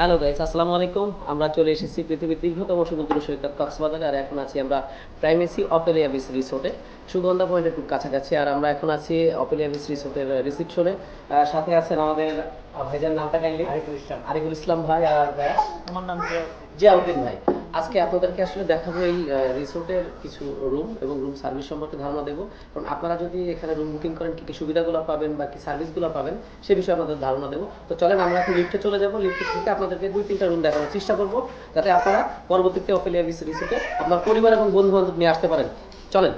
Hello guys আসসালামু আলাইকুম। আমরা চলে এসেছি পৃথিবীর দীর্ঘতম সমুদ্র সৈকত কক্সবাজারে আর এখন আছি আমরা প্রাইমেসি অপেলিয়া বিচ রিসোর্টে। সুগন্ধা পয়েন্টের খুব কাছাকাছি আর আমরা এখন আছি অপেলিয়া বিচ রিসোর্টের রিসিপশনে। সাথে আছেন আমাদের ভাইজার ভাইজান নামটা কাইন্ডলি? আরিফুল ইসলাম। আরিফুল ইসলাম ভাই আর আমার নাম জিয়াউদ্দিন ভাই। আজকে আপনাদেরকে আসলে দেখাবো এই রিসোর্টের কিছু রুম এবং রুম সার্ভিস সম্পর্কে ধারণা দেবো। কারণ আপনারা যদি এখানে রুম বুকিং করেন, কি কি সুবিধাগুলো পাবেন বা কি সার্ভিসগুলো পাবেন, সে বিষয়ে আপনাদের ধারণা দেবো। তো চলেন, আমরা এখন লিফটে চলে যাব। লিফটে থেকে আপনাদেরকে দুই, তিনটা রুম দেখানোর চেষ্টা করব, যাতে আপনারা পরবর্তীতে অফেলিয়া বিচ রিসোর্টে আপনার পরিবার এবং বন্ধু বান্ধব নিয়ে আসতে পারেন। চলেন।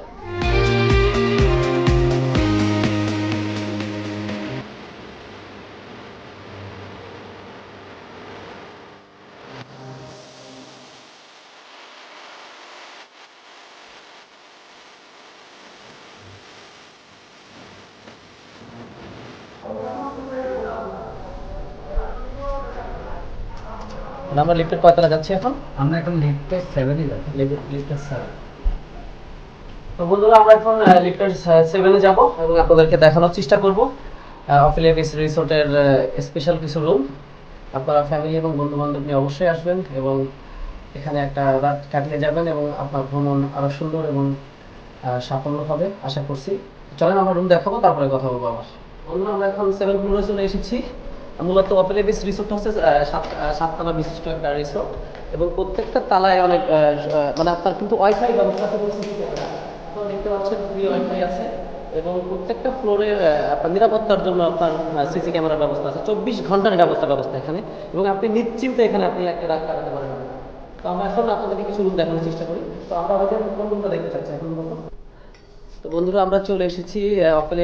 আমরা লিফটের কয়তলা যাচ্ছি এখন? আমরা এখন লিফটে সেভেনে যাচ্ছি। লিফটের স্যার তো বন্ধুরা আমরা এখন লিফটের সেভেনে যাব এবং আপনাদেরকে দেখানোর চেষ্টা করব। অফিলিয়া বিচ রিসোর্টের স্পেশাল কিছু রুম আপনারা ফ্যামিলি এবং বন্ধু বান্ধব নিয়ে অবশ্যই আসবেন এবং এখানে একটা রাত কাটিয়ে যাবেন এবং আপনার ভ্রমণ আরও সুন্দর এবং সাফল্য হবে আশা করছি। চলেন আমরা রুম দেখাবো তারপরে কথা বলব আবার। বন্ধুরা আমরা এখন সেভেন ফ্লোরে চলে এসেছি। মূলত অপেলে বিচ রিসোর্ট হচ্ছে সাততলা বিশিষ্ট একটা রিসোর্ট এবং প্রত্যেকটা তালায় অনেক মানে আপনার কিন্তু ওয়াইফাই ব্যবস্থা আপনারা? দেখতে পাচ্ছেন ফ্রি ওয়াইফাই আছে এবং প্রত্যেকটা ফ্লোরে আপনার নিরাপত্তার জন্য আপনার সিসি ক্যামেরার ব্যবস্থা আছে, চব্বিশ ঘণ্টার নিরাপত্তা ব্যবস্থা এখানে এবং আপনি নিশ্চিন্তে এখানে আপনি একটা রাত কাটাতে পারেন তো আমরা এখন আপনাদেরকে কিছু রুম দেখানোর চেষ্টা করি তো আমরা আমাদের কোন রুমটা দেখতে চাচ্ছি এখন তো বন্ধুরা, আমরা চলে এসেছি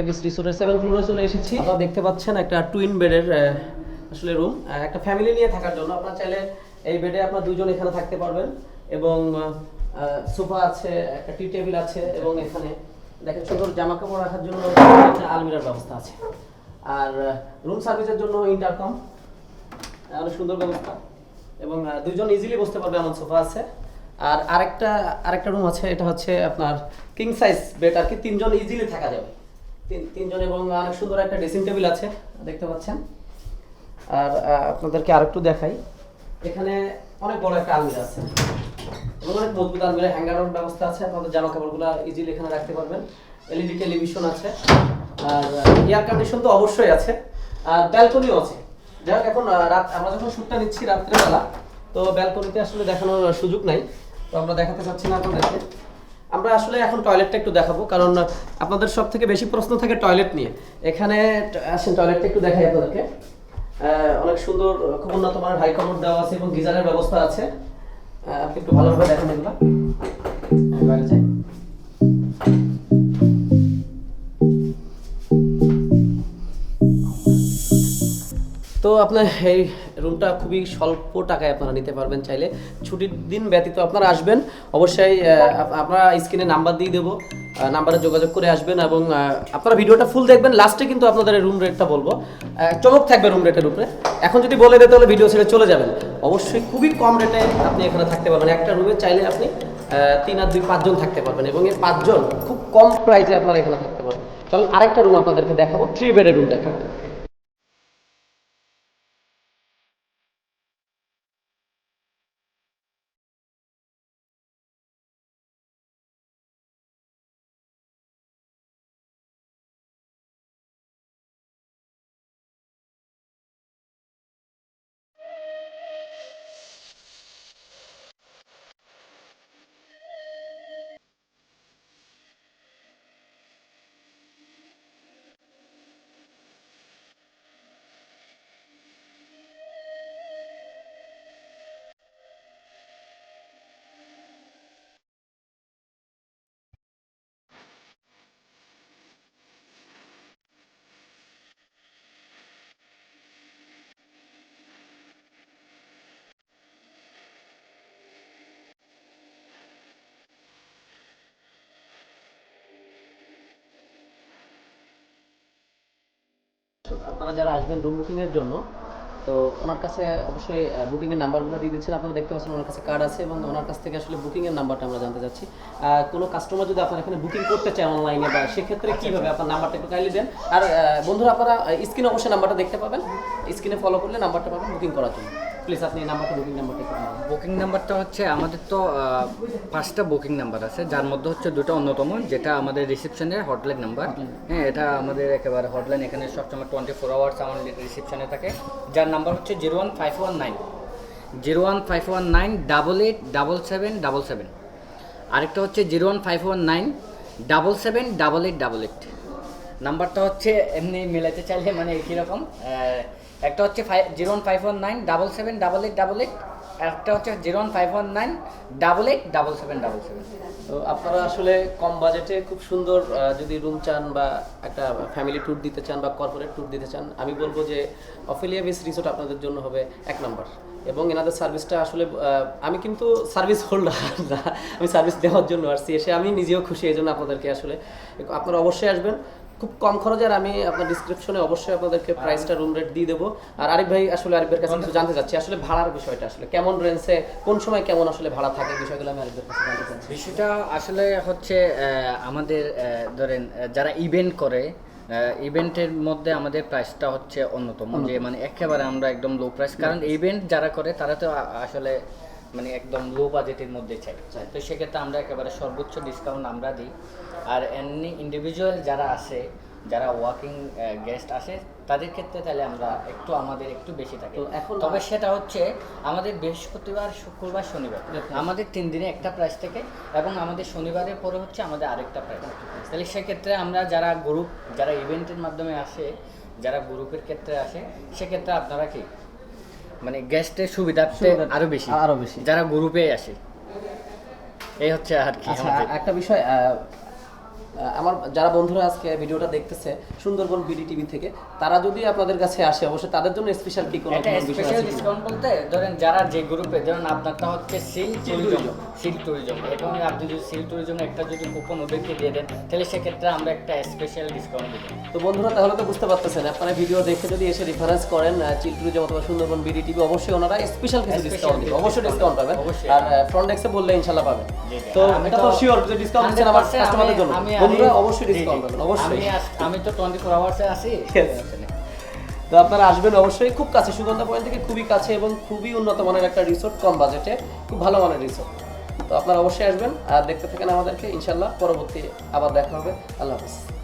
বিচ রিসোর্টের সেভেন ফ্লোরে চলে এসেছি। আপনারা দেখতে পাচ্ছেন একটা টুইন বেডের আসলে রুম একটা ফ্যামিলি নিয়ে থাকার জন্য। আপনারা চাইলে এই বেডে আপনার দুজন এখানে থাকতে পারবেন এবং সোফা আছে, একটা টি টেবিল আছে এবং এখানে দেখেন সুন্দর জামা কাপড় রাখার জন্য একটা আলমিরার ব্যবস্থা আছে। আর রুম সার্ভিসের জন্য ইন্টারকম অনেক সুন্দর ব্যবস্থা এবং দুজন ইজিলি বসতে পারবে এমন সোফা আছে। আর আরেকটা আরেকটা রুম আছে, এটা হচ্ছে আপনার কিং সাইজ বেড আর কি তিনজন ইজিলি থাকা যাবে। তিনজন এবং অনেক সুন্দর একটা ড্রেসিং টেবিল আছে, দেখতে পাচ্ছেন। আর আপনাদেরকে আরেকটু দেখাই। এখানে অনেক বড় একটা আলমিরা আছে। এবং অনেক মজবুত আলমিরা হ্যাঙ্গারের ব্যবস্থা আছে, আপনাদের জামা কাপড়গুলো ইজিলি এখানে রাখতে পারবেন। এলইডি টেলিভিশন আছে। আর এয়ার কন্ডিশন তো অবশ্যই আছে। আর ব্যালকনিও আছে। যাই এখন রাত আমরা যখন শ্যুটটা নিচ্ছি রাত্রেবেলা, তো ব্যালকনিতে আসলে দেখানোর সুযোগ নাই। তো আমরা দেখাতে চাচ্ছি না আপনাদেরকে। আমরা আসলে এখন টয়লেটটা একটু দেখাবো, কারণ আপনাদের সব থেকে বেশি প্রশ্ন থাকে টয়লেট নিয়ে। এখানে আসেন টয়লেটটা একটু দেখাই আপনাদেরকে। অনেক সুন্দর, খুব উন্নত মানের হাই কমোড দেওয়া আছে এবং গিজারের ব্যবস্থা আছে। আপনি একটু ভালোভাবে দেখেন এগুলো। তো আপনার এই রুমটা খুবই স্বল্প টাকায় আপনারা নিতে পারবেন চাইলে। ছুটির দিন ব্যতীত আপনারা আসবেন। অবশ্যই আহ, আপ- আমরা স্ক্রিনে নাম্বার দিয়ে দেবো। নাম্বারে যোগাযোগ করে আসবেন এবং আপনারা ভিডিওটা ফুল দেখবেন। লাস্টে কিন্তু আপনাদের রুম রেটটা বলব। চমক থাকবে রুম রেটের উপরে। এখন যদি বলে দিতে তাহলে ভিডিও ছেড়ে চলে যাবেন। অবশ্যই খুবই কম রেটে আপনি এখানে থাকতে পারবেন। একটা রুমে চাইলে আপনি তিন আর দুই পাঁচজন থাকতে পারবেন এবং এই পাঁচজন খুব কম প্রাইসে আপনারা এখানে থাকতে পারবেন। চলুন আরেকটা রুম আপনাদেরকে দেখাবো। থ্রি বেডের রুম দেখাবো। আপনারা যারা আসবেন রুম বুকিংয়ের এর জন্য তো ওনার কাছে অবশ্যই বুকিংয়ের এর নাম্বারগুলো দিয়ে দিচ্ছেন। আপনারা দেখতে পাচ্ছেন ওনার কাছে কার্ড আছে এবং ওনার কাছ থেকে আসলে বুকিংয়ের এর নাম্বারটা আমরা জানতে চাচ্ছি। কোনো কাস্টমার যদি আপনার এখানে বুকিং করতে চায় অনলাইনে বা সেক্ষেত্রে কীভাবে আপনার নাম্বারটা একটু কাইলি দেন। আর বন্ধুরা আপনারা স্ক্রিনে অবশ্যই নাম্বারটা দেখতে পাবেন। স্ক্রিনে ফলো করলে নাম্বারটা পাবেন বুকিং করার জন্য। প্লিজ আপনি নাম্বারটা বুকিং নাম্বারটা। বুকিং নাম্বারটা হচ্ছে আমাদের তো পাঁচটা বুকিং নাম্বার আছে যার মধ্যে হচ্ছে দুটো অন্যতম যেটা আমাদের রিসেপশনের হটলাইন নাম্বার হ্যাঁ এটা আমাদের একেবারে হটলাইন এখানে সবসময় টোয়েন্টি ফোর আওয়ার্স আমার রিসেপশনে থাকে। যার নাম্বার হচ্ছে zero one five one nine zero one five one nine double eight double seven double seven আরেকটা হচ্ছে zero one five one nine double seven double eight double eight নাম্বারটা হচ্ছে এমনি মেলাতে চাইলে মানে একই রকম একটা হচ্ছে five zero one five one nine double seven double eight double eight একটা হচ্ছে zero one five one nine double eight double seven double seven. তো আপনারা আসলে কম বাজেটে খুব সুন্দর যদি রুম চান বা একটা ফ্যামিলি ট্যুর দিতে চান বা কর্পোরেট ট্যুর দিতে চান, আমি বলব যে অফিলিয়া বেস রিসোর্ট আপনাদের জন্য হবে এক নম্বর। এবং এনাদের সার্ভিসটা আসলে আমি কিন্তু সার্ভিস হোল্ডার না, আমি সার্ভিস দেওয়ার জন্য আসছি, এসে আমি নিজেও খুশি এই জন্য আপনাদেরকে আসলে, আপনারা অবশ্যই আসবেন। খুব কম খরচে আর আমি আপনার ডিসক্রিপশনে অবশ্যই আপনাদেরকে প্রাইসটা রুম রেট দিয়ে দেবো। আর আরিফ ভাই আসলে আরিফের কাছে কিছু জানতে চাচ্ছি আসলে ভাড়ার বিষয়টা আসলে কেমন রেঞ্জে কোন সময় কেমন আসলে ভাড়া থাকে বিষয়গুলো আমি আরিফের কাছে জানতে চাচ্ছি। বিষয়টা আসলে হচ্ছে আমাদের ধরেন যারা ইভেন্ট করে ইভেন্টের মধ্যে আমাদের প্রাইসটা হচ্ছে অন্যতম। যে মানে একেবারে আমরা একদম লো প্রাইস কারণ ইভেন্ট যারা করে তারা তো আসলে মানে একদম লো বাজেটের মধ্যে চাই। তো সেক্ষেত্রে আমরা একেবারে সর্বোচ্চ ডিসকাউন্ট আমরা দিই। আর এমনি ইন্ডিভিজুয়াল যারা আছে যারা ওয়ার্কিং গেস্ট আসে তাদের ক্ষেত্রে তাহলে আমরা একটু আমাদের একটু বেশি থাকি। এখন- তবে সেটা হচ্ছে আমাদের বৃহস্পতিবার শুক্রবার শনিবার। আমাদের তিন দিনে একটা প্রাইস থেকে এবং আমাদের শনিবারের পরে হচ্ছে আমাদের আরেকটা প্রাইস তাহলে সেক্ষেত্রে আমরা যারা গ্রুপ যারা ইভেন্টের মাধ্যমে আসে যারা গ্রুপের ক্ষেত্রে আসে সেক্ষেত্রে আপনারা কি মানে গেস্টের সুবিধার্থে আরও বেশি। আরও বেশি। যারা গ্রুপে আসে। এই হচ্ছে আর কি আচ্ছা একটা বিষয় আমার যারা বন্ধুরা আজকে ভিডিওটা দেখতেছে সুন্দরবন বিডি টিভি থেকে তারা যদি আপনাদের কাছে আসে অবশ্যই তাদের জন্য স্পেশাল কি কোনো স্পেশাল ডিসকাউন্ট বলতে ধরেন যারা যে গ্রুপে ধরেন আপনারটা হচ্ছে সিল ট্যুরিজম সিল ট্যুরিজম এবং আপনি যদি সিল ট্যুরিজম একটা যদি কুপন ওদেরকে দিয়ে দেন তাহলে সেক্ষেত্রে আমরা একটা স্পেশাল ডিসকাউন্ট দেবো। তো বন্ধুরা তাহলে তো বুঝতে পারতেছেন আপনারা ভিডিও দেখে যদি এসে রেফারেন্স করেন চিলটুরিজম অথবা সুন্দরবন বিডি টিভি অবশ্যই ওনারা স্পেশাল কিছু ডিসকাউন্ট দিবে। অবশ্যই ডিসকাউন্ট পাবেন। আর ফ্রন্ট ডেস্কে বললে ইনশাআল্লাহ পাবেন। তো এটা তো তো শিওর যে ডিসকাউন্ট দিচ্ছেন আমার কাস্টমারদের জন্য। আমি- আমি- বন্ধুরা আমি- অবশ্যই। ডিসকাউন্ট পাবেন অবশ্যই। আমি আমি তো টোয়েন্টি ফোর আওয়ার্সে আছি তো আপনারা আসবেন অবশ্যই খুব কাছে সুগন্ধা পয়েন্ট থেকে খুবই কাছে এবং খুবই উন্নত মানের একটা রিসোর্ট কম বাজেটে খুব ভালো মানের রিসোর্ট তো আপনারা অবশ্যই আসবেন আর দেখতে থাকেন আমাদেরকে ইনশাল্লাহ পরবর্তী আবার দেখা হবে। আল্লাহ হাফিজ।